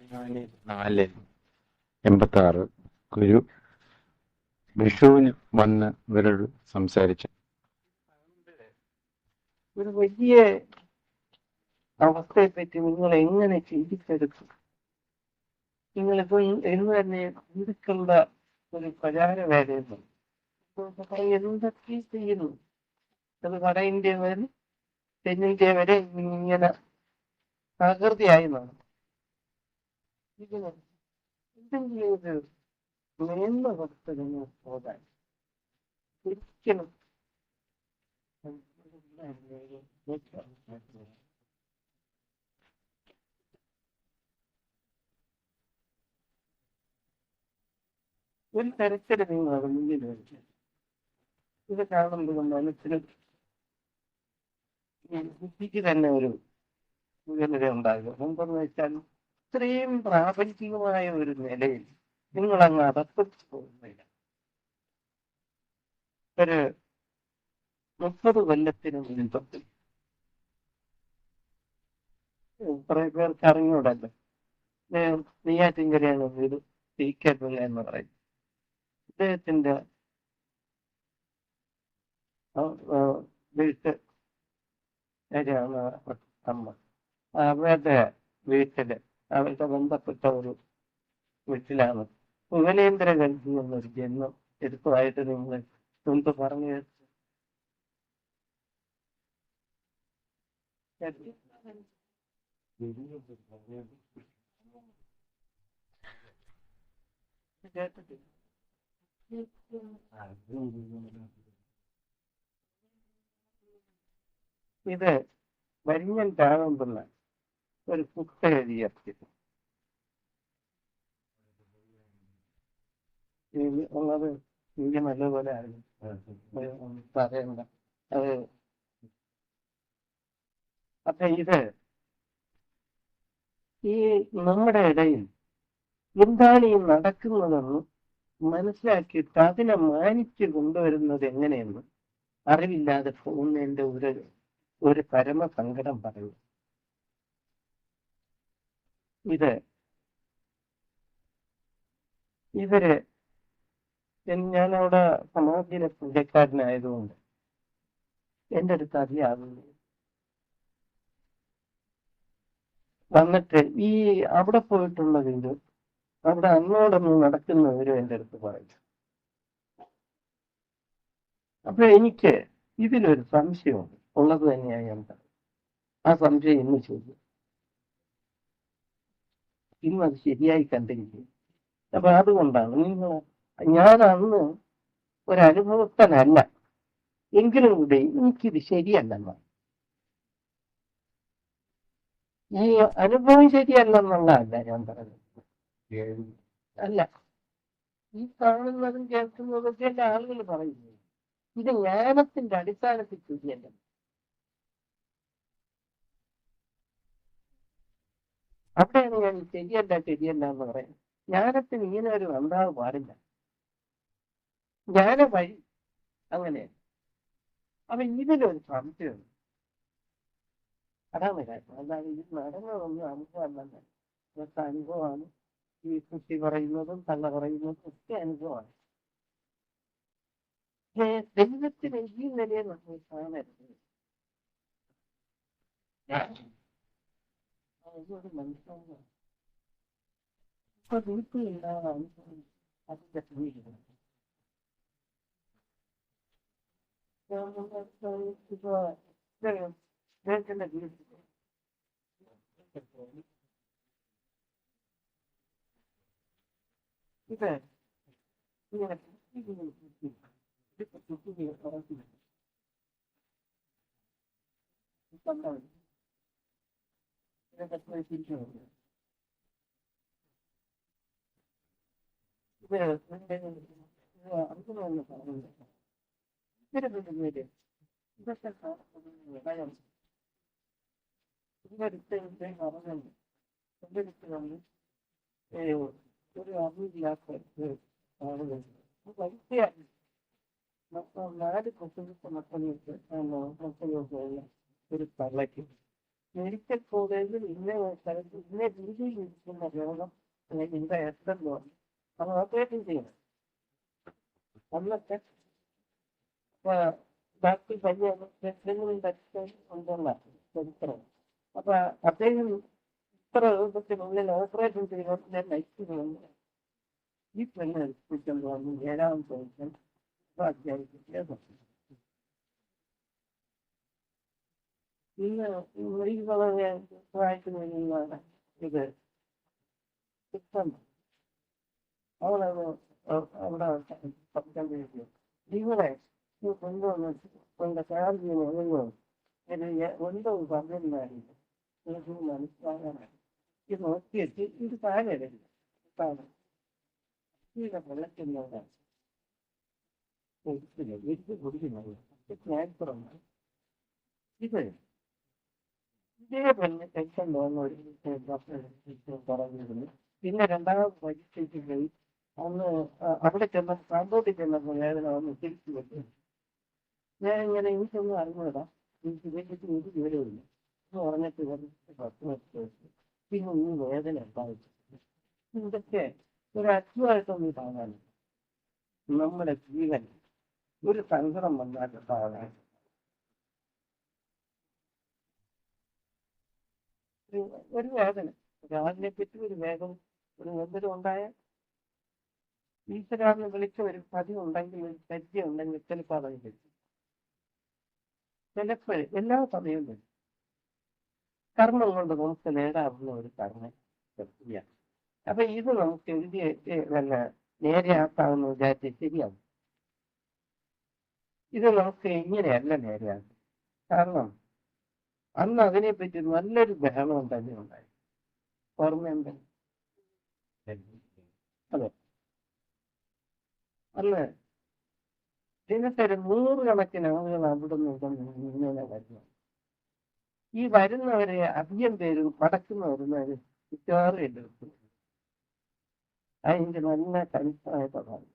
പതിനാല് നാല് എൺപത്തി ഗുരു വിഷുവിന് വന്ന് ഇവരോട് സംസാരിച്ചു. ഒരു വലിയ അവസ്ഥയെ പറ്റി നിങ്ങൾ എങ്ങനെ ചിന്തിച്ചെടുക്കും നിങ്ങളിപ്പോ എന്ന് തന്നെ ഹിന്ദുക്കളുടെ ഒരു പ്രചാര പ്രചാരവേലയുണ്ട് എന്തൊക്കെ ചെയ്യുന്നു? അത് വട വരെ തെന്നിന്ത്യ വരെ ഇങ്ങനെ പ്രകൃതിയായി നടന്നു. ഇതിന് എന്തെങ്കിലും ഒരു മേന്മ കൊടുത്തതിന് പോകാൻ ഒരിക്കലും ഒരു തരത്തിൽ നിങ്ങൾ അറിഞ്ഞു വെച്ച് ഇത് കാണുമ്പോൾ മനസ്സിന് ബുദ്ധിക്ക് തന്നെ ഒരു ഉയർന്നത ഉണ്ടാകും. എന്തെന്ന് വെച്ചാൽ ഇത്രയും പ്രാപഞ്ചികമായ ഒരു നിലയിൽ നിങ്ങൾ അങ്ങ് അടപ്പിച്ചു പോകുന്നില്ല. ഒരു മുപ്പത് കൊല്ലത്തിന് മുൻപത്തിൽ കുറെ പേർക്ക് അറിഞ്ഞൂടല്ലോ. നെയ്യാറ്റിൻകരയാണ് വീട് തീക്കപ്പിള്ള എന്ന് പറയുന്നത്. അദ്ദേഹത്തിന്റെ വീട്ട് ശരിയാണ് അമ്മ. അവരുടെ വീട്ടിൽ അവരുടെ ബന്ധപ്പെട്ട ഒരു വീട്ടിലാണ്. ഉപലേന്ദ്ര ഗന്ധി എന്നൊരു ജന്മം എടുത്തതായിട്ട് നിങ്ങൾ മുൻപ് പറഞ്ഞു? ഇത് വരിഞ്ഞൻ രാഘവൻപിള്ള ഒരു പുസ്തകം എഴുതിയത് ഇത് ഉള്ളത് എനിക്ക് നല്ലപോലെ അറിയാം പറയണ്ട അത് അപ്പൊ ഇത് ഈ നമ്മുടെ ഇടയിൽ എന്താണ് ഈ നടക്കുന്നതെന്ന് മനസ്സിലാക്കിയിട്ട് അതിനെ മാനിച്ചു കൊണ്ടുവരുന്നത് എങ്ങനെയെന്ന് അറിവില്ലാതെ പോകുന്നതിന്റെ ഒരു ഒരു പരമസങ്കടം പറയും ഇത് ഇവർ ഞാൻ അവിടെ സമാധിയിലെ പൂജക്കാരനായതുകൊണ്ട് എന്റെ അടുത്ത് അറിയാവുന്നു. വന്നിട്ട് ഈ അവിടെ പോയിട്ടുള്ളതിന്റെ അവിടെ അങ്ങോടൊന്നും നടക്കുന്നവരും എന്റെ അടുത്ത് പറയും അപ്പൊ എനിക്ക് ഇതിലൊരു സംശയമുണ്ട്. ഉള്ളത് തന്നെയാണ് ഞാൻ പറയുന്നത് ആ സംശയം ഇന്ന് ചോദ്യം ഇന്ന് അത് ശരിയായി കണ്ടിരിക്കും അപ്പൊ അതുകൊണ്ടാണ് നിങ്ങൾ ഞാൻ അന്ന് ഒരനുഭവസ്ഥനല്ല. എങ്കിലും കൂടി എനിക്കിത് ശരിയല്ലെന്ന. ഈ അനുഭവം ശരിയല്ലെന്നുള്ളതല്ല ഞാൻ പറഞ്ഞത്. അല്ല. ഈ കാണുന്നതും കേൾക്കുന്നതും ചില ആളുകൾ പറയുന്നു ഇത് ജ്ഞാനത്തിന്റെ അടിസ്ഥാനത്തിൽ ശരിയല്ല അവിടെയാണ് ഞാൻ ശരിയല്ല ശരിയല്ല എന്ന് പറയുന്നത്. ജ്ഞാനത്തിന് ഇങ്ങനെ ഒരു ഉണ്ടാവ് പാടില്ല. ജ്ഞാന വഴി അങ്ങനെ. അപ്പൊ ഇതിലൊരു സംശയമുണ്ട് അതാണ് കാര്യം. അല്ലാതെ ഇത് നടന്നതൊന്നും അനുഭവമല്ല ഇതൊക്കെ അനുഭവമാണ്. ഈ കുട്ടി പറയുന്നതും തള്ള പറയുന്നതും ഒക്കെ അനുഭവമാണ്. ദൈവത്തിന് ഈ നിലയിൽ നമ്മൾ കാണരുത്. അതൊരു മനുഷ്യനാണ് ഇപ്പൊ വീട്ടിലുണ്ടാവുന്ന അനുഭവം അതിന്റെ പിന്നിലാണ് ഇപ്പൊ ഇദ്ദേഹത്തിന്റെ ജീവിതത്തിൽ ഇത് ഇങ്ങനെ ഇങ്ങനെ ഇതിപ്പോ കുട്ടിയെ വളർത്തുന്നു കണ്ടാൽ ഇതൊക്കെ പോയി തിരിച്ചു വന്നു ഇത് നിന്റെ അർജുനൊന്ന് വലിയ മെഡിക്കൽ കോളേജിൽ ഇന്ന സ്ഥലത്ത് ഇന്ന രീതിയിൽ ഇരിക്കുന്ന രോഗം അല്ലെങ്കിൽ ഇന്ന എത്തുന്നു നമ്മൾ ഓപ്പറേഷൻ ചെയ്യണം അന്നത്തെ ഡാക്ടർ ഡോക്ടർ പയ്യാണ് ഉണ്ടുള്ള ചരിത്രം. അപ്പൊ അദ്ദേഹം ഇത്ര രൂപത്തിനുള്ളിൽ ഓപ്പറേഷൻ ചെയ്തോണ്ട് നയിക്കുന്നുണ്ട് ഈ പെണ്ണ് എടുപ്പിച്ചുകൊണ്ട് വന്ന് ഏഴാമത്തെ ദിവസം അധ്യാപിക്കുക ഇന്ന് ഈ വളരെ വായിക്കുന്നതാണ് ഇത് ചിത്രം അവളത് അവിടെ പഠിക്കാൻ കഴിയും ഇവിടെ ഈ കൊണ്ടുവന്ന് കൊണ്ട് ചാർജ് ഒഴുകും ഇത് എന്തോ പറഞ്ഞിരുന്നായിരുന്നു എനിക്ക് മനസ്സിലാകാനാണ് ഇത് നോക്കിയിട്ട് ഇത് താഴെ വരില്ല താഴെ ഇത് വെള്ളത്തിനോടാണ് ഒരിക്കലും എനിക്ക് കുടിക്കുന്നത് ഞാനിപ്പുറമാണ് ഇത് ഇതേ തന്നെ പിന്നെ രണ്ടാമത് മജിസ്ട്രേറ്റ് പോയി അന്ന് അവിടെ ചെന്ന സാമ്പത്തിക ചെന്നപ്പോൾ വേദന ഒന്ന് തിരിച്ചു വെച്ചു ഞാൻ ഇങ്ങനെ എനിക്കൊന്നും അറിഞ്ഞൂടാ. എനിക്ക് ഇതിനെപ്പറ്റി എനിക്ക് വിവരമില്ല. എന്ന് പറഞ്ഞിട്ട് ഇവർക്ക് പത്ത് വർഷം പിന്നെ ഈ വേദന ഉണ്ടായിട്ടില്ല ഇതൊക്കെ ഒരു അത്ഭുതമായിട്ടൊന്നും താങ്ങാനില്ല നമ്മുടെ ജീവൻ ഒരു സങ്കടം വന്നാൽ ഉണ്ടാകാൻ ഒരു- വേദന. ഒരാളിനെ പറ്റി ഒരു വേഗം ഒരു നിർബന്ധം ഉണ്ടായാൽ ഈശ്വരാറിനെ വിളിച്ച ഒരു പതി ഉണ്ടെങ്കിൽ ഒരു പരിചയം ഉണ്ടെങ്കിൽ ചിലപ്പോൾ അതങ്ങ് പറ്റും ചിലപ്പോൾ എല്ലാ സമയവും വരും. കർമ്മം കൊണ്ട് നമുക്ക് നേടാവുന്ന ഒരു കർമ്മ പ്രക്രിയ. അപ്പൊ ഇത് നമുക്ക് എഴുതി നല്ല നേരെയാക്കാവുന്ന വിചാരിച്ച് ശരിയാവും ഇത് നമുക്ക് ഇങ്ങനെയല്ല നേരെയാക്കും കാരണം അന്ന് അതിനെപ്പറ്റി നല്ലൊരു ബഹളം തന്നെ ഉണ്ടായി ഓർമ്മയുണ്ട് അതെ. അല്ലേ. ദിനസരി നൂറുകണക്കിന് ആളുകൾ അവിടെ നിന്ന് ഇങ്ങനെ വരുന്നു. ഈ വരുന്നവരെ അധികം പേരും പടക്കുന്ന വരുന്നവര് മിക്കവാറും എതിർക്കും അതിന്റെ നല്ല കരുത്തായ പദമാണ്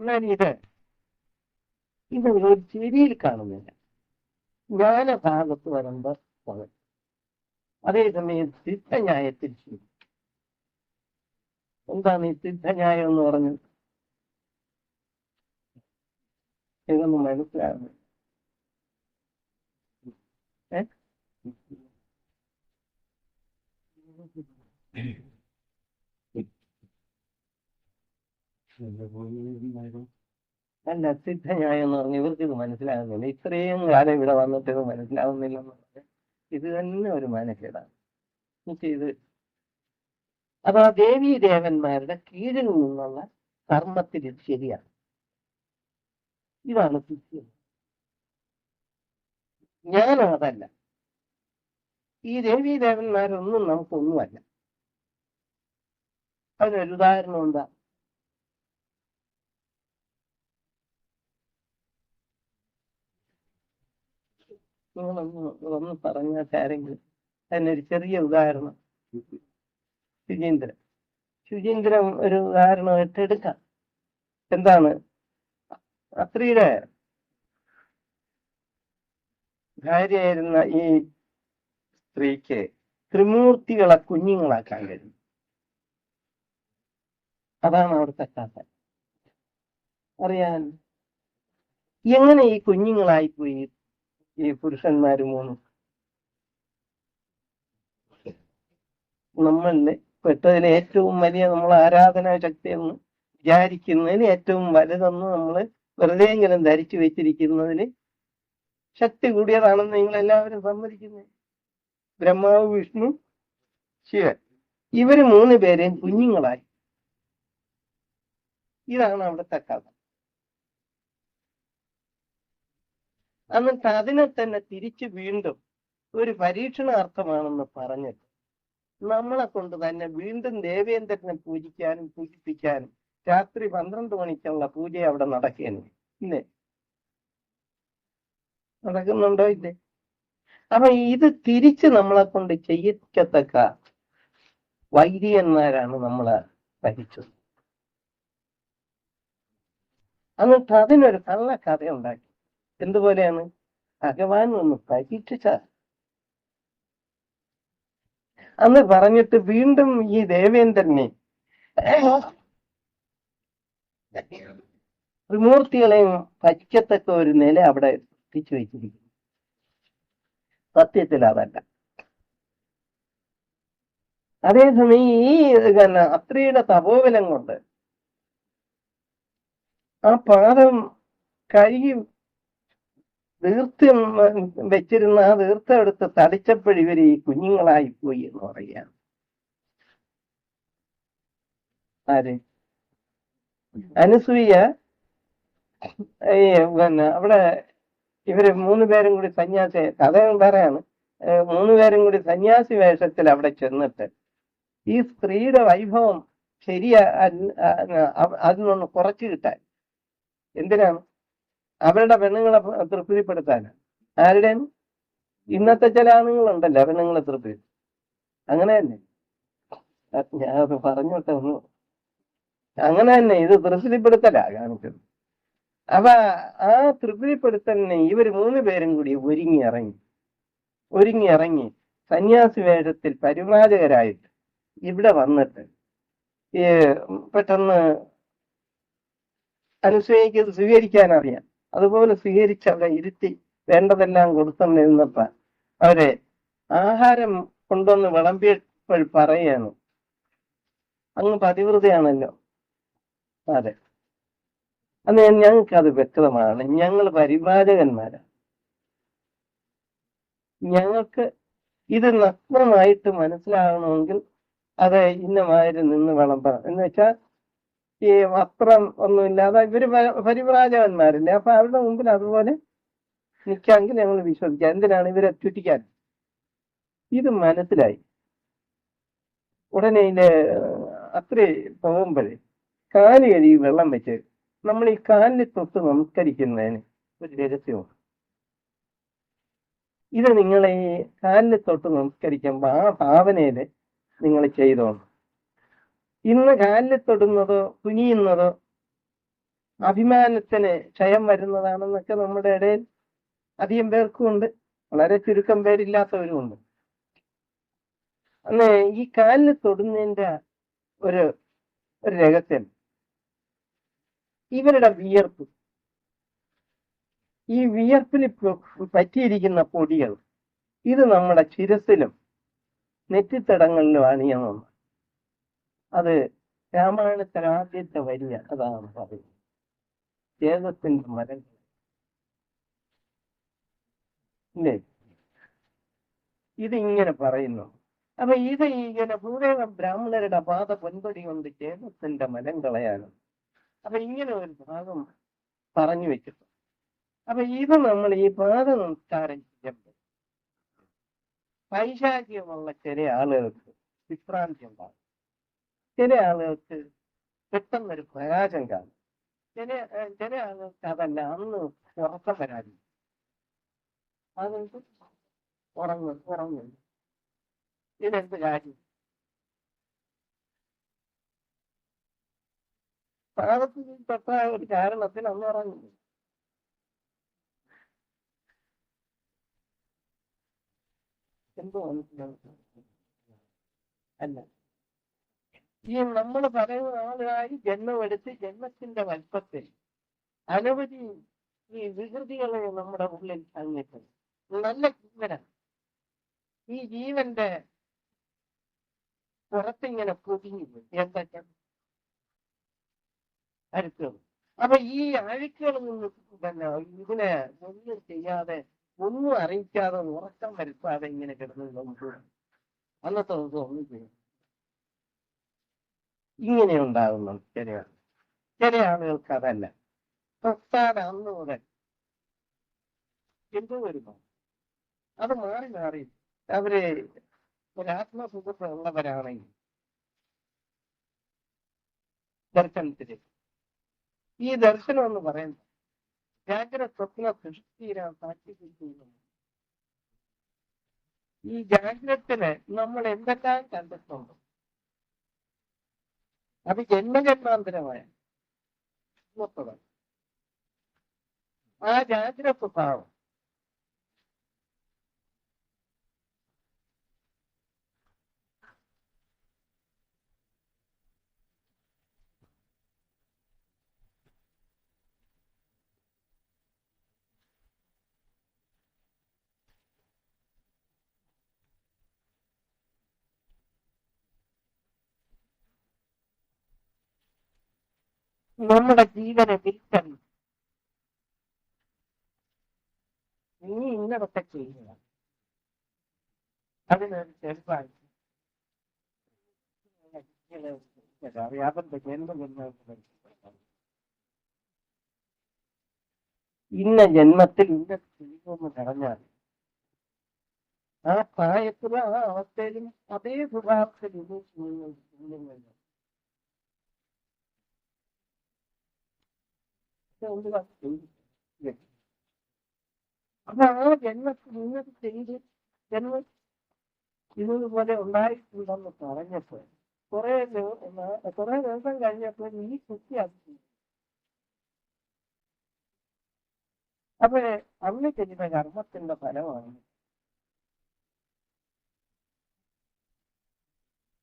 എന്നാൽ ഇത് ഇത് ഒരു ചെടിയിൽ കാണുന്നില്ല. ജ്ഞാനഭാഗത്ത് വരുമ്പോൾ പകൽ അതേസമയം സിദ്ധന്യായത്തിൽ ശരി എന്താണ് ഈ സിദ്ധന്യായം എന്ന് പറഞ്ഞത്? ഇതൊന്നും മനസ്സിലാകുന്നു ഏ? അല്ല സിദ്ധന്യായം എന്ന് പറഞ്ഞ ഇവർക്ക് ഇത് മനസ്സിലാകുന്നില്ല. ഇത്രയും കാലം ഇവിടെ വന്നിട്ട് ഇത് മനസ്സിലാവുന്നില്ല എന്ന് പറഞ്ഞാൽ ഇത് തന്നെ ഒരു മാനക്കേടാണ്. ഇത് അപ്പൊ ആ ദേവീ ദേവന്മാരുടെ കീഴിൽ നിന്നുള്ള കർമ്മത്തിൽ ഇത് ശരിയാണ്. ഇതാണ് സിദ്ധി. ഞാൻ അതല്ല. ഈ ദേവീ ദേവന്മാരൊന്നും നമുക്കൊന്നുമല്ല. അതിനൊരു ഉദാഹരണം എന്താ? നിങ്ങളൊന്ന് ഒന്ന് പറഞ്ഞ ആരെങ്കിലും അതിനൊരു ചെറിയ ഉദാഹരണം. ശുചീന്ദ്രൻ. ശുചീന്ദ്രൻ ഒരു ഉദാഹരണം ഏറ്റെടുക്കാം. എന്താണ്? അത്രിയുടെ ഭാര്യയായിരുന്ന ഈ സ്ത്രീക്ക് ത്രിമൂർത്തികളെ കുഞ്ഞുങ്ങളാക്കാൻ കഴിയും. അതാണ് അവിടുത്തെ കഥ. അറിയാൻ. എങ്ങനെ ഈ കുഞ്ഞുങ്ങളായിപ്പോയി? ഈ പുരുഷന്മാര് മൂന്നും. നമ്മളിൽ പെട്ടതിൽ ഏറ്റവും വലിയ നമ്മൾ ആരാധനാ ശക്തി എന്ന് വിചാരിക്കുന്നതിൽ ഏറ്റവും വലുതെന്ന് നമ്മൾ വെറുതെ എങ്കിലും ധരിച്ചു വെച്ചിരിക്കുന്നതിന് ശക്തി കൂടിയതാണെന്ന് നിങ്ങൾ എല്ലാവരും സമ്മതിക്കുന്നു. ബ്രഹ്മാവ് വിഷ്ണു ശിവൻ. ഇവർ മൂന്ന് പേരെയും കുഞ്ഞുങ്ങളായി. ഇതാണ് അവിടുത്തെ കഥ. എന്നിട്ട് അതിനെ തന്നെ തിരിച്ചു വീണ്ടും ഒരു പരീക്ഷണാർത്ഥമാണെന്ന് പറഞ്ഞിട്ട് നമ്മളെ കൊണ്ട് തന്നെ വീണ്ടും ദേവേന്ദ്രനെ പൂജിക്കാനും പൂജിപ്പിക്കാനും രാത്രി പന്ത്രണ്ട് മണിക്കുള്ള പൂജ അവിടെ നടക്കുന്നു ഇല്ലേ? നടക്കുന്നുണ്ടോ ഇല്ലേ? അപ്പൊ ഇത് തിരിച്ച് നമ്മളെ കൊണ്ട് ചെയ്യിക്കത്തക്ക വൈദികന്മാരാണ് നമ്മളെ ഭരിച്ചത്. എന്നിട്ട് അതിനൊരു കള്ള കഥ ഉണ്ടാക്കി എന്തുപോലെയാണ്? ഭഗവാൻ ഒന്ന് പരീക്ഷിച്ച. അന്ന് പറഞ്ഞിട്ട് വീണ്ടും ഈ ദേവേന്ദ്രനെ ത്രിമൂർത്തികളെയും പറ്റിക്കത്തക്ക ഒരു നില അവിടെ എത്തിച്ചു വെച്ചിരിക്കുന്നു. സത്യത്തിൽ അതല്ല അതേസമയം ഈ അത്രിയുടെ തപോബലം കൊണ്ട് ആ പാദം കഴുകി തീർത്ഥം വെച്ചിരുന്ന ആ തടിച്ചപ്പോൾ ഇവർ ഈ കുഞ്ഞുങ്ങളായി പോയി എന്ന് പറയുകയാണ്. ആര്? അനുസൂയ. പിന്നെ അവിടെ ഇവർ മൂന്ന് പേരും കൂടി സന്യാസി കഥ പറയാണ് മൂന്ന് പേരും കൂടി സന്യാസി വേഷത്തിൽ അവിടെ ചെന്നിട്ട് ഈ സ്ത്രീയുടെ വൈഭവം ശരിയാ അതിനൊന്ന് കുറച്ചു കിട്ടാൻ. എന്തിനാണ്? അവരുടെ പെണ്ണുങ്ങളെ തൃപ്തിപ്പെടുത്താൻ. ആരുടെ ഇന്നത്തെ ചില ആണുങ്ങളുണ്ടല്ലോ പെണ്ണുങ്ങളെ തൃപ്തി. അങ്ങനെ തന്നെ. ഞാൻ പറഞ്ഞോട്ടെ ഒന്ന്. അങ്ങനെ തന്നെ ഇത് തൃപ്തിപ്പെടുത്തലാ കാണിച്ചത്. അപ്പൊ ആ തൃപ്തിപ്പെടുത്തലിനെ ഇവർ മൂന്ന് പേരും കൂടി ഒരുങ്ങി ഇറങ്ങി. ഒരുങ്ങി ഇറങ്ങി സന്യാസി വേഷത്തിൽ പരിവ്രാജകരായിട്ട് ഇവിടെ വന്നിട്ട് പെട്ടെന്ന് അനുസൂയക്ക് സ്വീകരിക്കാൻ അറിയാം. അതുപോലെ സ്വീകരിച്ച് അവരെ ഇരുത്തി വേണ്ടതെല്ലാം കൊടുത്തുകൊണ്ടിരുന്നപ്പ അവരെ ആഹാരം കൊണ്ടുവന്ന് വിളമ്പിയപ്പോൾ പറയാണ് അങ്ങ് പതിവൃതയാണല്ലോ അതെ അന്ന് ഞങ്ങൾക്ക് അത് വ്യക്തമാണ്. ഞങ്ങൾ പരിപാലകന്മാരാണ് ഞങ്ങൾക്ക് ഇത് നഗ്നമായിട്ട് മനസ്സിലാകണമെങ്കിൽ അത് ഇന്നമാര് നിന്ന് വിളമ്പണം എന്ന് വെച്ചാൽ ഈ വസ്ത്രം ഒന്നുമില്ലാതെ ഇവർ പരിവ്രാജകന്മാരില്ലേ? അപ്പൊ അവരുടെ മുമ്പിൽ അതുപോലെ നിൽക്കാമെങ്കിൽ ഞങ്ങൾ വിശ്വസിക്കാം. എന്തിനാണ് ഇവരെ ചുറ്റിക്കാൻ? ഇത് മനസ്സിലായി. ഉടനെ ഇതിന്റെ അത്ര പോകുമ്പോഴേ കാൽ വെള്ളം വെച്ച് നമ്മൾ ഈ കാലിൽ തൊട്ട് നമസ്കരിക്കുന്നതിന് ഒരു രഹസ്യമാണ് ഇത് നിങ്ങളെ കാലിൽ തൊട്ട് നമസ്കരിക്കുമ്പോൾ ആ ഭാവനയിൽ നിങ്ങൾ ചെയ്തോണം. ഇന്ന് കാലിൽ തൊടുന്നതോ കുനിയുന്നതോ അഭിമാനത്തിന് ക്ഷയം വരുന്നതാണെന്നൊക്കെ നമ്മുടെ ഇടയിൽ അധികം പേർക്കും ഉണ്ട്. വളരെ ചുരുക്കം പേരില്ലാത്തവരും ഉണ്ട് അന്ന് ഈ കാലിൽ തൊടുന്നതിന്റെ ഒരു ഒരു രഹസ്യം. ഇവരുടെ വിയർപ്പ്. ഈ വിയർപ്പിൽ പ- പറ്റിയിരിക്കുന്ന പൊടികൾ ഇത് നമ്മുടെ ശിരസിലും നെറ്റിത്തടങ്ങളിലും അണിയണമെന്ന് അത് രാമായണത്തിലെ ആദ്യത്തെ വലിയ അതാണ് പറയുന്നത് ഏകത്തിന്റെ മരങ്ങൾ ഇല്ലേ? ഇതിങ്ങനെ പറയുന്നു. അപ്പൊ ഇത് ഇങ്ങനെ ഭൂദേവ ബ്രാഹ്മണരുടെ പാത പൊൻപടി കൊണ്ട് ചേതത്തിന്റെ മലം കളയാനും അപ്പൊ ഇങ്ങനെ ഒരു ഭാഗം പറഞ്ഞു വെച്ചിട്ടുണ്ട്. അപ്പൊ ഇത് നമ്മൾ ഈ പാത നമസ്കാരം ചെയ്യുമ്പോൾ പൈശാചികമുള്ള ചില ആളുകൾക്ക് വിഭ്രാന്തി ഉണ്ടാകും. ചില ആളുകൾക്ക് പെട്ടെന്നൊരു പരാജയം കാണും. ചില ചില ആളുകൾക്ക് അതല്ല അന്ന് ഉറക്കം പരാജയം അതുകൊണ്ട് ഉറങ്ങും ഉറങ്ങും. ഇതെന്ത് കാര്യം. പാപത്തിൽ ഒരു കാരണത്തിന് അന്ന് ഉറങ്ങുന്നു എന്തോ അല്ല. ഈ നമ്മൾ പറയുന്ന ആളായി ജന്മമെടുത്ത് ജന്മത്തിന്റെ വലിപ്പത്തിൽ അനവധി ഈ വികൃതികളെ നമ്മുടെ ഉള്ളിൽ തങ്ങിയിട്ടുണ്ട് നല്ല ജീവനാണ്. ഈ ജീവന്റെ പുറത്തിങ്ങനെ പൊതിഞ്ഞു എന്തൊക്കെ? അഴുക്കുകൾ. അപ്പൊ ഈ അഴുക്കുകളിൽ നിന്ന് പിന്നെ ഇതിനെ ഒന്നും ചെയ്യാതെ ഒന്നും അറിയിക്കാതെ ഉറക്കം വരുത്താതെ ഇങ്ങനെ കിടന്നു നമുക്ക് അന്നത്തെ ദിവസം ഒന്നും ചെയ്യും ഇങ്ങനെ ഉണ്ടാകുന്നുണ്ട് ചില ചില ആളുകൾക്ക് അതല്ല. പ്രസ്ഥാനം അന്ന് മുതൽ എന്തോ വരുന്നു. അത് മാറി മാറി അവർ ഒരു ആത്മസുഖത്ത് ഉള്ളവരാണെങ്കിൽ ദർശനത്തിൽ ഈ ദർശനം എന്ന് പറയുന്നത് ജാഗ്രത സ്വപ്ന സൃഷ്ടിയിലാണ് സാക്ഷിക്കുന്നു ഈ ജാഗ്രതത്തിൽ നമ്മൾ എന്തെല്ലാം കണ്ടിട്ടുണ്ട്? അത് ജന്മജന്മാന്തരമായ. ആ ജാഗ്രത സ്വഭാവം നമ്മുടെ ജീവനെ തിരിച്ചറിയും നീ ഇന്നതൊക്കെ ചെയ്യുക. അതിനൊരു ഇന്ന ജന്മത്തിൽ ഇന്ന ചെയ്യുമെന്ന് പറഞ്ഞാൽ ആ പ്രായത്തിലും ആ അവസ്ഥയിലും അതേ സ്വഭാവത്തിൽ ഇത് ചെയ്യുന്നുണ്ട് ചെയ്ത് ജന്മം ഇതുപോലെ ഉണ്ടായിട്ടുണ്ടെന്ന് പറഞ്ഞപ്പോൾ കുറെ കുറെ ദിവസം കഴിഞ്ഞപ്പോൾ നീ കുട്ടിയാക്കി അപ്പൊ അന്ന് ചെയ്യുന്ന കർമ്മത്തിന്റെ ഫലമാണ്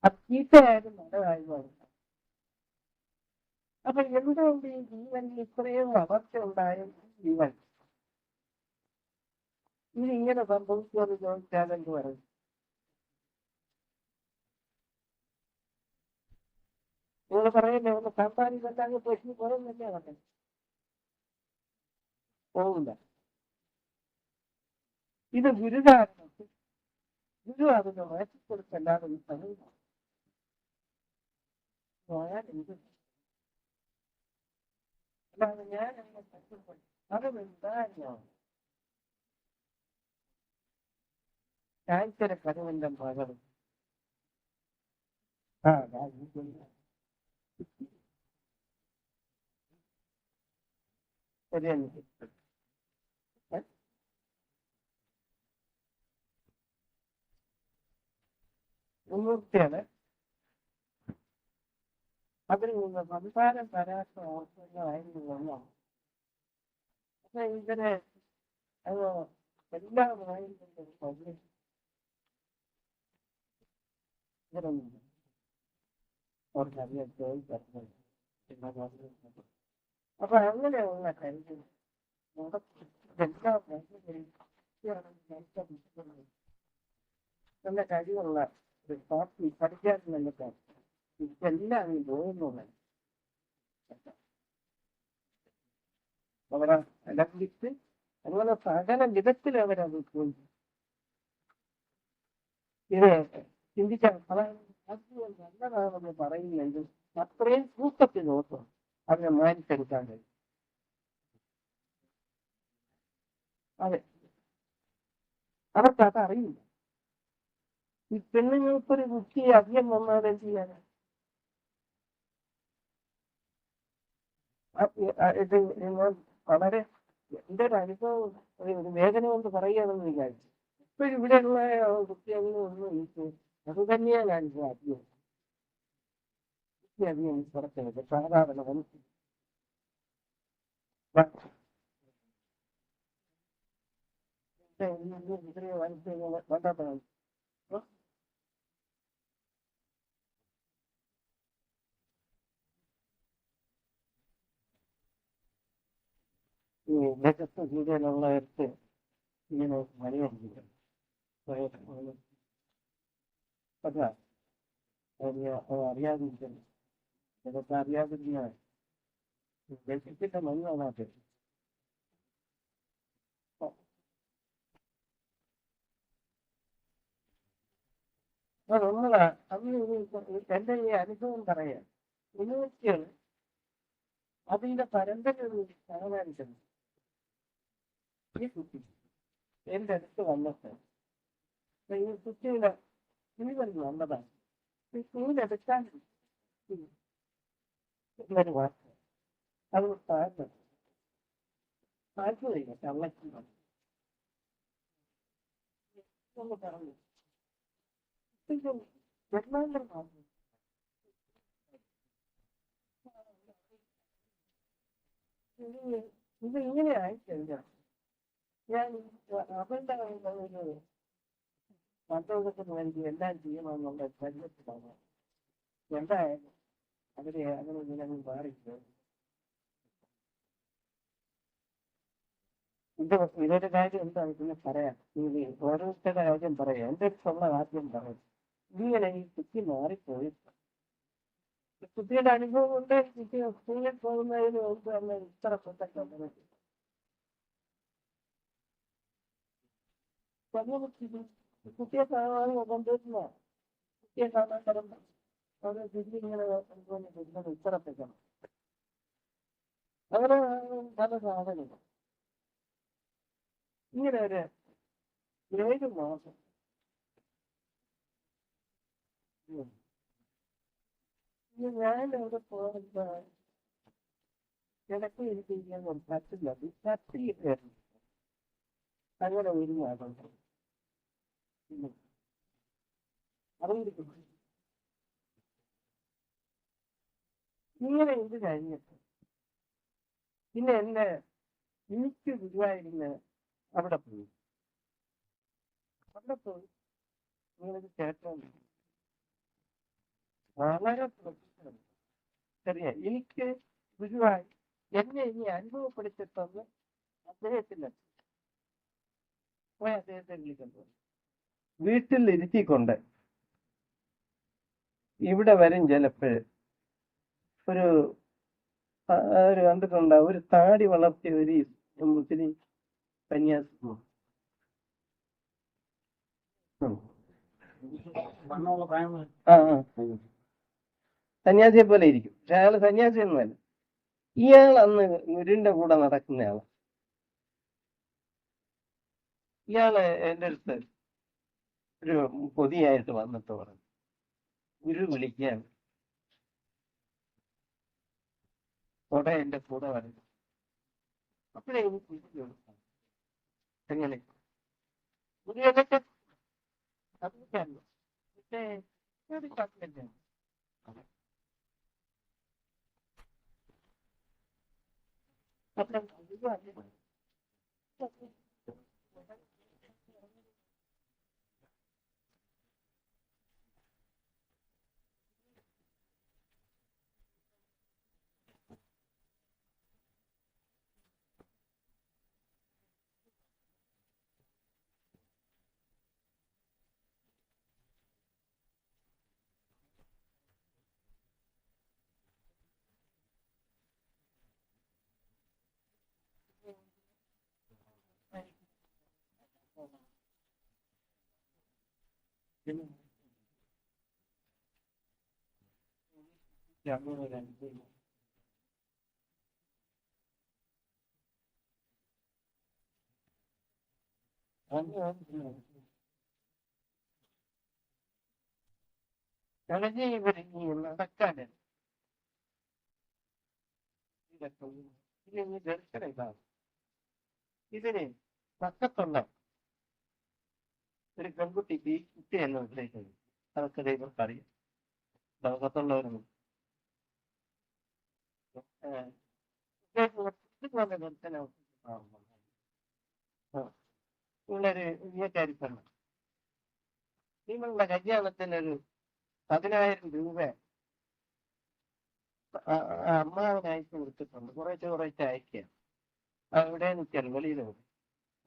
അത് ചീത്തയായാലും നല്ലതായിരുന്നു അപ്പൊ എന്തുകൊണ്ട് ഈ ജീവനിൽ ഇത്രയും വളർച്ച ഉണ്ടായ ജീവൻ? ഇത് ഇങ്ങനെ എന്ന് ചോദിച്ചാൽ എന്ത് പറയും നിങ്ങൾ പറയുന്നേ ഒന്ന് സാമ്പാരി സമ്പാദിക്കണ്ടാകും പശു പോകുന്നില്ലേ പറഞ്ഞത്? പോകില്ല ഇത് ഗുരുകാരണത്തിൽ ഗുരു അതിന് മാറ്റിക്കൊടുക്കല്ലാതെ ഈ പണി പോയാൽ എന്ത് അല്ലാതെ ഞാൻ അങ്ങനെ കഷ്ടപ്പെട്ടു അത് എന്തായാലും ക്യാൻസർ കരുവിന്റെ മകൾ ആ രാജ്യത്തില്ല ശരിയാണ് മുന്നൂറ്റിയാണ് അതിൽ നിന്ന് സംസാരം തരാത്ത അവസരങ്ങളായിരുന്നു പക്ഷെ ഇതിന് അത് എല്ലാമായിരുന്നു അപ്പൊ അങ്ങനെയുള്ള കഴിവ് നല്ല കഴിവുള്ള ഒരു പാർട്ടി പഠിക്കാൻ നമുക്ക് ഇതെല്ലാം ഈ പോകുന്നുണ്ട് അവരെ അലംഘിച്ച് അങ്ങനെ സകല വിധത്തിൽ അവരത് പോയി ഇത് അതാണ് ആത്മീയം നല്ലതാണെന്ന് പറയുന്നത് അത്രയും തൂക്കത്തിൽ നോക്കും അതിനെ മാനിച്ചെടുക്കാൻ കഴിയും. അതെ. അവർക്ക് അത് അറിയില്ല ഈ പെണ്ണുങ്ങൾക്കൊരു ബുദ്ധി അധികം വന്നാൽ എന്ത് ഇത് ഞാൻ വളരെ എന്റെ ഒരു അനുഭവം ഒരു വേദന കൊണ്ട് പറയുകയാണെന്ന് വിചാരിച്ചു. ഇപ്പോഴും ഇവിടെയുള്ള കുട്ടികളിൽ ഒന്നും എനിക്ക് അത് തന്നെയാണ് ഞാൻ അധികം അധികം പുറത്തുള്ളത് സാധാരണ ഇത്രയും മനസ്സിൽ വന്നപ്പോഴാണ് ഇതൊക്കെ രീതിയിലുള്ളവർക്ക് ഇങ്ങനെ അതാ അറിയാതിരിക്കുന്നു ഇതൊക്കെ അറിയാതിരുന്ന വെച്ചിട്ട് മഞ്ഞാണത് നമ്മൾ അന്ന് ഈ എന്റെ ഈ അനുഭവം പറയാം. യൂണിവേഴ്സിറ്റികൾ അതിന്റെ പരമ്പര ഒരു കുട്ടി എന്റെ അടുത്ത് വന്നിട്ട് ഈ കുട്ടിയുടെ സ്ത്രീകൾ വന്നതാണ്. ഈ അത് താഴ്ന്നു. ഒന്ന് പറഞ്ഞു. ഇത് ഇങ്ങനെയായി ആയിക്കഴിഞ്ഞാൽ ഞാൻ അവരുടെ ഒരു മതത്തിന് വേണ്ടി എല്ലാം ചെയ്യണമെന്നുള്ള ശരീരത്തിലാണ് എന്തായാലും അവരെ അങ്ങനെ ഇങ്ങനെ മാറിയിട്ട് ഇത് ഇതൊരു കാര്യം എന്താ പിന്നെ പറയാം ഇത് ഓരോരുത്തരുടെ കാര്യം പറയാം എന്റെ അടുത്തുള്ള കാര്യം പറയാം ഇങ്ങനെ ഈ കുട്ടി മാറിപ്പോയി കുട്ടിയുടെ അനുഭവം കൊണ്ട് കുട്ടി സ്കൂളിൽ പോകുന്നതിന് മുമ്പ് തന്നെ ഇത്ര പ്രൊട്ടക്ഷൻ പറ്റി കുട്ടിയെ കാണാൻ കൊണ്ടുവരുന്ന കുട്ടിയെ കാണാൻ കിടന്ന് അത് തിരിഞ്ഞിങ്ങനെ കൊണ്ടുവന്ന് വരുന്നത് ഇത്ര പെക്കണം അങ്ങനെ പല സാധനങ്ങൾ ഇങ്ങനെ ഒരു ഏഴ് മാസം. ഞാൻ അവിടെ പോകുമ്പോ കിടക്ക് എനിക്ക് ഇരിക്കാൻ പറ്റില്ല പറ്റില്ല അങ്ങനെ ഒരു മാസം അറിയിരിക്കും ഇങ്ങനെ ഇത് കഴിഞ്ഞിട്ട് പിന്നെ എന്നെ എനിക്ക് ഗുരുവായൂരിന് അവിടെ പോയി. അവിടെ പോയി നിങ്ങളൊരു ക്ഷേത്രം വളരെ പ്രസിദ്ധമാണ് ചെറിയ എനിക്ക് ഗുരുവായി എന്നെ ഇനി അനുഭവപ്പെടുത്തിട്ടെന്ന് അദ്ദേഹത്തിന് പോയി അദ്ദേഹത്തെ വിളിക്കുന്നു വീട്ടിൽ ഇരുത്തിക്കൊണ്ട് ഇവിടെ വരും ചിലപ്പോൾ. ഒരു ഒരു കണ്ടിട്ടുണ്ടോ? ഒരു താടി വളർത്തിയ ഒരു മുസ്ലിം ആ സന്യാസിയെ പോലെ ഇരിക്കും. പക്ഷെ അയാൾ സന്യാസി ഒന്നുമല്ല. ഇയാൾ അന്ന് ഗുരുവിന്റെ കൂടെ നടക്കുന്നയാൾ ഇയാൾ എന്റെ അടുത്ത് ഒരു പൊതിയായിട്ട് വന്നിട്ട് പറഞ്ഞു. ഗുരു വിളിക്കാൻ. ഉടനെ എന്റെ കൂടെ വരുന്നു അപ്പോഴേ എനിക്ക് എങ്ങനെ? ഗുരു എന്നിട്ട് അറിയിക്കാമല്ലോ അപ്പം അത്. ഇതിനി ദർശനം ഇതാണ്. ഇതിന് പക്കത്തുള്ള ഒരു പെൺകുട്ടിക്ക് കുട്ടി എന്നെ ഉദ്ദേശിക്കുന്നത് അതൊക്കെ ദൈവർക്ക് അറിയാം. ലോകത്തുള്ളവരും നിങ്ങളൊരു ഇന്ത്യക്കാരി പെണ്ണ് നിങ്ങളുടെ കല്യാണത്തിനൊരു പതിനായിരം രൂപ ആ അമ്മാവനയച്ചു കൊടുത്തിട്ടുണ്ട്. കുറേശ്ശെ കുറേശ്ശെ അയക്കുക അവിടെ നിൽക്കാൻ? വെളിയിൽ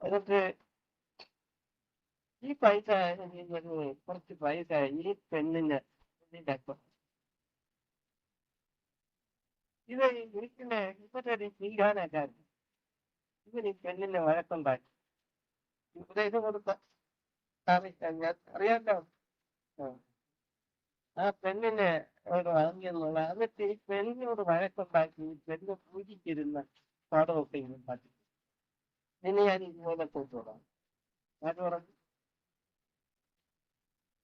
എന്നിട്ട് ഈ പൈസ കുറച്ച് പൈസ ഈ പെണ്ണിന് ഇത് ഇപ്പോഴത്തെ ഒരു സ്വീകാരക്കാരൻ ഇവൻ ഈ പെണ്ണിന്റെ വഴക്കുണ്ടാക്കി ഉപദേശം കൊടുത്ത അറിയാം ഞാൻ അറിയാലോ? ആ. പെണ്ണിനെ ഒരു വാങ്ങിയെന്നുള്ള എന്നിട്ട് ഈ പെണ്ണിനോട് വഴക്കുണ്ടാക്കി ഈ പെണ്ണ് പൂജിച്ചിരുന്ന പാടമൊക്കെ ഇങ്ങനെ പറ്റി നിന്നെ ഞാൻ ഇതുപോലെ കൊണ്ടുപോകാം അത് പറഞ്ഞു?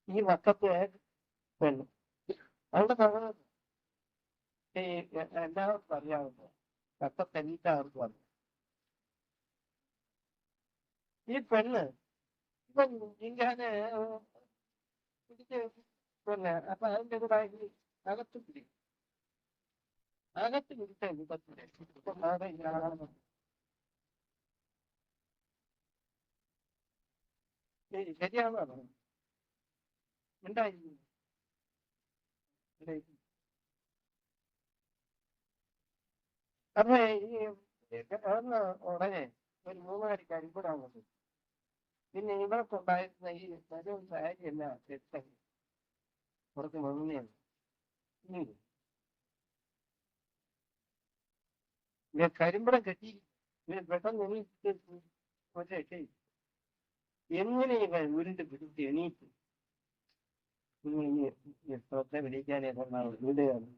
ഈ വക്കത്തെ വേണം അവിടെ നമ്മൾ ഈ എല്ലാവർക്കും അറിയാവുന്ന വക്കത്തെ എല്ലാവർക്കും അറിയാം ഈ പെണ്ണ് ഇവൻ ഇങ്ങനെ പിടിച്ച് പിന്നെ അപ്പൊ അതിന്റെ കൂടെ അകത്ത് പിടിക്കും അകത്ത് പിടിച്ച വിപത്തിൽ ഇപ്പൊ നാളെ ഇയാളാണ് ശരി ശരിയാണോ ഉണ്ടായി അപ്പൊ ഈ ഉടനെ ഒരു മൂന്നുകാരിക്ക് അരിപ്പെടാൻ വന്നു. പിന്നെ ഇവർക്കുണ്ടായിരുന്ന ഈ സ്ഥലവും സാരി എല്ലാം തെറ്റായി പുറത്ത് മങ്ങിയാണ് കരിമ്പടം കെട്ടി ഇങ്ങനെ പെട്ടെന്ന് എണീറ്റ് എങ്ങനെ ഉരുണ്ട് പിടിച്ച് എണീറ്റ് നിങ്ങൾ വിളിക്കാൻ വിടുകയാണ്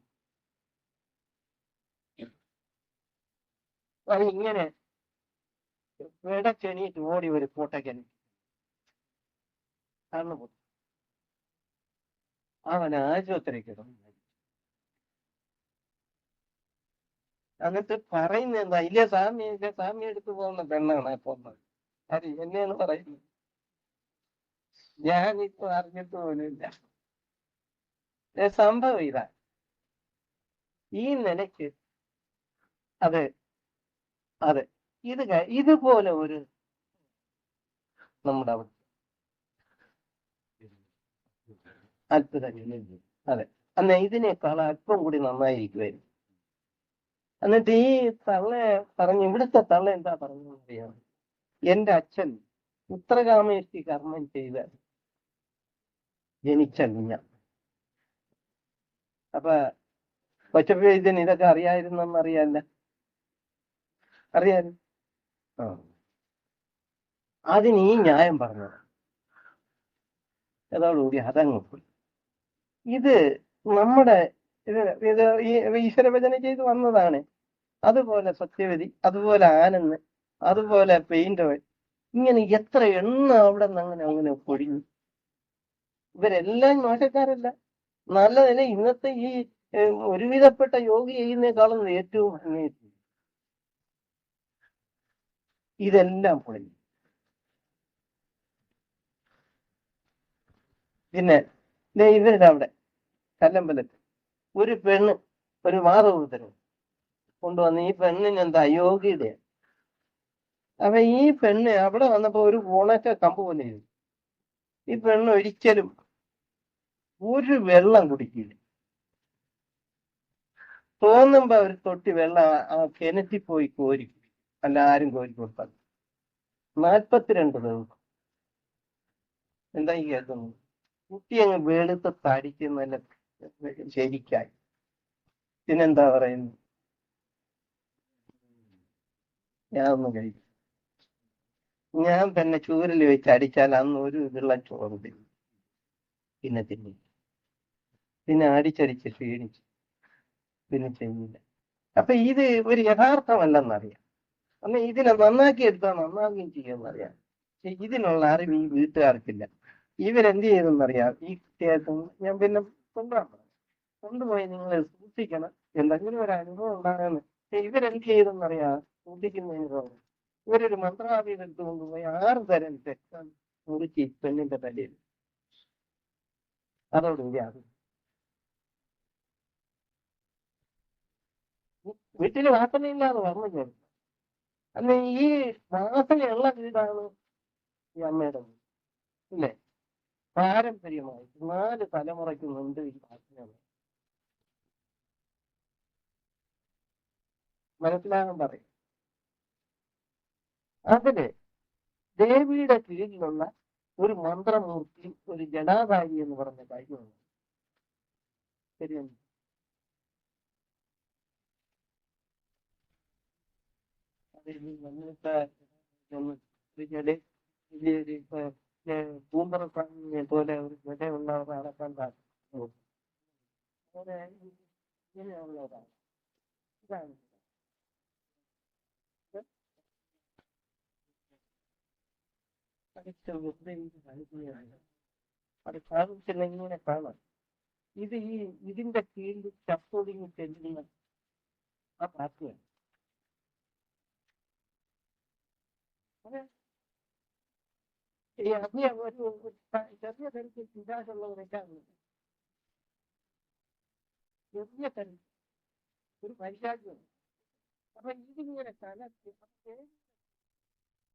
അത് ഇങ്ങനെ. വിടച്ചെണീറ്റ് ഓടി ഒരു കോട്ടയ്ക്കൻ കണ്ണു പൊട്ടി അവൻ ആശുപത്രി കിടന്നു എന്നിട്ട് പറയുന്ന എന്താ? ഇല്ല സ്വാമി ഇല്ല സ്വാമി എടുത്തു പോകുന്ന പെണ്ണാണ് പോകുന്നത് അത് എന്നെയാണ് പറയുന്നത്. ഞാനിപ്പോ അറിഞ്ഞിട്ട് പോലും സംഭവം ഇതാ ഈ നിലയ്ക്ക് അതെ അതെ ഇത് ഇതുപോലെ ഒരു നമ്മുടെ അവിടെ അത്ഭുതം. അതെ. അന്ന ഇതിനേക്കാൾ അല്പം കൂടി നന്നായിരിക്കുമായിരുന്നു എന്നിട്ട് ഈ തള്ള പറഞ്ഞു ഇവിടുത്തെ തള്ള എന്താ പറഞ്ഞു അറിയാം എന്റെ അച്ഛൻ ഉത്തരകാമേഷ്ടി കർമ്മം ചെയ്ത് ജനിച്ച കുഞ്ഞ അപ്പൊ കൊച്ചപ്പേതിന് ഇതൊക്കെ അറിയായിരുന്നെന്ന് അറിയാല്ല അറിയാല്ല അതിന് ഈ ന്യായം പറഞ്ഞത് അതോടുകൂടി അതങ്ങ് പോയി. ഇത് നമ്മുടെ ഇത് ഇത് ഈ ഈശ്വരഭജന ചെയ്ത് വന്നതാണ്. അതുപോലെ സത്യവതി അതുപോലെ ആനന്ദ് അതുപോലെ പെയിന്റ് ഇങ്ങനെ എത്ര എണ്ണ അവിടെ നിന്ന് അങ്ങനെ അങ്ങനെ പൊടിഞ്ഞു ഇവരെല്ലാം മോശക്കാരല്ല. നല്ല നില ഇന്നത്തെ ഈ ഒരുവിധപ്പെട്ട യോഗി ചെയ്യുന്നേക്കാളും ഏറ്റവും അന്വേഷിക്കും ഇതെല്ലാം പൊളിഞ്ഞു പിന്നെ അവിടെ കല്ലമ്പലത്ത്. ഒരു പെണ്ണ് ഒരു മാധവപുത്രൻ കൊണ്ടുവന്ന് ഈ പെണ്ണിന് എന്താ യോഗിയുടെ. അപ്പൊ ഈ പെണ്ണ് അവിടെ വന്നപ്പോ ഒരു ഉണക്ക കമ്പ് പോലെ. ഈ പെണ്ണ് ഒരിക്കലും ഒരു വെള്ളം കുടിക്കില്ല തോന്നുമ്പോ അവർ തൊട്ടി വെള്ളം ആ- കിണറ്റിൽ പോയി കോരി. അല്ല ആരും കോരി കൊടുത്താൽ നാൽപ്പത്തിരണ്ട് ദിവസം. എന്താ ഈ കേൾക്കുന്നത്? കുട്ടി അങ്ങ് വെളുത്ത് തടിക്കുന്നല്ല ശരിക്കായി. പിന്നെന്താ പറയുന്നു ഞാൻ ഒന്ന് കഴിക്കും ഞാൻ തന്നെ ചൂരൽ വെച്ച് അടിച്ചാൽ അന്ന് ഒരു വെള്ളം ചോറ് പിന്നെ തിന്നി പിന്നെ അടിച്ചടിച്ച് ക്ഷീണിച്ചു. പിന്നെ ചെയ്യുന്നില്ല. അപ്പൊ ഇത് ഒരു യഥാർത്ഥമല്ലെന്നറിയാം. അന്ന് ഇതിനെ നന്നാക്കി എടുത്താൽ നന്നാക്കുകയും ചെയ്യുമെന്നറിയാം ഇതിനുള്ള അറിവ് ഈ വീട്ടുകാർക്കില്ല. ഇവരെന്ത് ചെയ്തെന്നറിയാം? ഈ കുട്ടിയായിട്ടും ഞാൻ പിന്നെ കൊണ്ടുപോകണം. കൊണ്ടുപോയി നിങ്ങൾ സൂക്ഷിക്കണം. എന്തെങ്കിലും ഒരു അനുഭവം ഉണ്ടാകുന്നു ഇവരെന്ത് ചെയ്തെന്നറിയാം? സൂക്ഷിക്കുന്നതിന് ഇവരൊരു മന്ത്രാവീത എടുത്തു കൊണ്ടുപോയി ആറ് തരം തെറ്റാൻ മുറിച്ച് പെണ്ണിന്റെ തലയിൽ. അതോടുകൂടി അത് വീട്ടിൽ വാസനയില്ലാതെ വന്നു ചേർന്നു അല്ല ഈ വാസനയുള്ള വീടാണ് ഈ അമ്മയുടെ വീട്. ഇല്ലേ? പാരമ്പര്യമായി നാല് തലമുറയ്ക്ക് മുൻപ് ഈ വാസന. മനസ്സിലാകാൻ പറയും. അതിൽ ദേവിയുടെ കീഴിലുള്ള ഒരു മന്ത്രമൂർത്തി ഒരു ജടാധാരി എന്ന് പറഞ്ഞ കാര്യമാണ് ശരിയാണ് അത് പോലെ ഒരു ജഡ ഉണ്ടാവുന്ന നടക്കാൻ സാധിക്കും അത് സാധിച്ചില്ല കാണാം. ഇത് ഈ ഇതിന്റെ കീഴിൽ ചത്തൊടുങ്ങി ചെല്ലുന്ന ആ പാർട്ടിയാണ്. അത് ഈ അധിക ഒരു ഒരു ത- ചെറിയ തരത്തിൽ പിശാചുള്ളവരൊക്കെയാണ് ചെറിയ തരത്തിൽ ഒരു പൈശാചുണ്ട് അപ്പൊ ഇതിങ്ങനെ തല